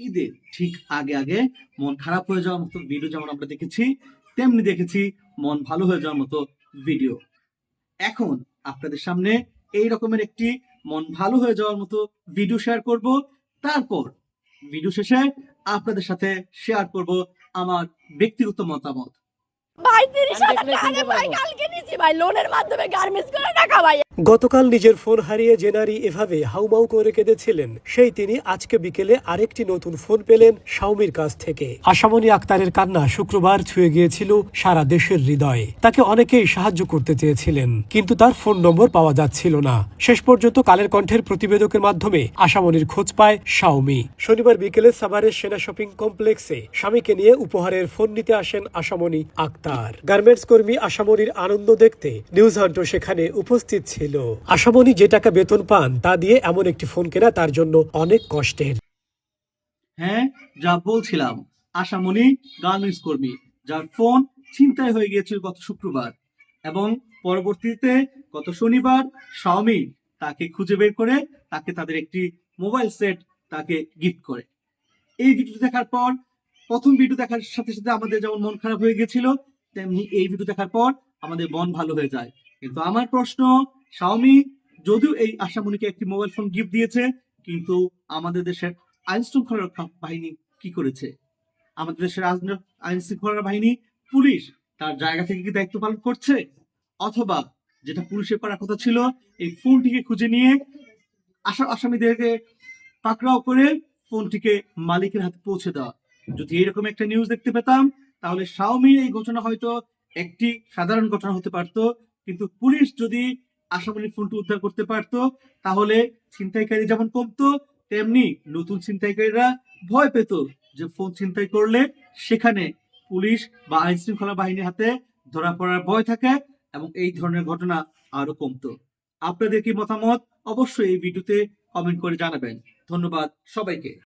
ঈদের ঠিক আগে আগে মন খারাপ হয়ে যাওয়ার মতো ভিডিও যেমন আমরা দেখেছি তেমনি দেখেছি মন ভালো হয়ে যাওয়ার মতো ভিডিও এখন আপনাদের সামনে এই রকমের একটি মন ভালো হয়ে যাওয়ার মতো ভিডিও শেয়ার করব। তারপর ভিডিও শেষে আপনাদের সাথে শেয়ার করব আমার ব্যক্তিগত মতামত। ভাই তিরিশ হাজার টাকা ভাই কালকে নিয়েছি ভাই লোনের মাধ্যমে গার্মেন্টস করে টাকা ভাই। গতকাল নিজের ফোন হারিয়ে যে নারী এভাবে হাউমাউ করে কেঁদেছিলেন, সেই তিনি আজকে বিকেলে আরেকটি নতুন ফোন পেলেন শাওমির কাছ থেকে। আশামণি আক্তারের কান্না শুক্রবার ছুঁয়ে গিয়েছিল সারা দেশের হৃদয়ে। তাকে অনেকেই সাহায্য করতে চেয়েছিলেন, কিন্তু তার ফোন নম্বর পাওয়া যাচ্ছিল না। শেষ পর্যন্ত কালের কণ্ঠের প্রতিবেদকের মাধ্যমে আশামণির খোঁজ পায় শাওমি। শনিবার বিকেলে সাভারের সেনা শপিং কমপ্লেক্সে স্বামীকে নিয়ে উপহারের ফোন নিতে আসেন আশামণি আক্তার। গার্মেন্টস কর্মী আশামণির আনন্দ দেখতে নিউজ হান্টও সেখানে উপস্থিত ছিল আশামণি যে টাকা বেতন পান, তা দিয়ে এমন একটি ফোন কেনা তার জন্য অনেক কষ্টের। হ্যাঁ যা বলছিলাম। আশামণি গার্মেন্টস কর্মী যার ফোন ছিনতাই হয়ে গিয়েছিল গত শুক্রবার এবং পরবর্তীতে গত শনিবার স্বামী তাকে খুঁজে বের করে তাকে তাদের একটি মোবাইল সেট তাকে গিফট করে। এই ভিডিও দেখার পর, প্রথম ভিডিও দেখার সাথে সাথে আমাদের যেমন মন খারাপ হয়ে গেছিল তেমনি এই ভিডিও দেখার পর আমাদের মন ভালো হয়ে যায়। কিন্তু আমার প্রশ্ন শাওমি যদিও এই আশামণিকে একটি মোবাইল ফোন গিফট দিয়েছে, কিন্তু আমাদের দেশের আইন শৃঙ্খলা রক্ষা বাহিনী কি করেছে? আমাদের দেশের আইন- শৃঙ্খলা বাহিনী, পুলিশ তার জায়গা থেকে কি দায়িত্ব পালন করছে? অথবা যেটা পুলিশের করার কথা ছিল, এই ফোনটিকে খুঁজে নিয়ে আশা আসামিদেরকে পাকড়াও করে ফোনটিকে মালিকের হাতে পৌঁছে দেওয়া। যদি এরকম একটা নিউজ দেখতে পেতাম, তাহলে শাওমির এই ঘটনা হয়তো একটি সাধারণ ঘটনা হতে পারতো, কিন্তু পুলিশ যদি আসামির ফোনটি উদ্ধার করতে পারতো। তাহলে ছিনতাইকারী যেমন কমতো, তেমনি নতুন ছিনতাইকারীরা ভয় পেত যে ফোন ছিনতাই করলে সেখানে পুলিশ বা আইন শৃঙ্খলা বাহিনীর হাতে ধরা পড়ার ভয় থাকে এবং এই ধরনের ঘটনা আরও কমতো। আপনাদের কি মতামত? অবশ্যই এই ভিডিওতে কমেন্ট করে জানাবেন। ধন্যবাদ সবাইকে।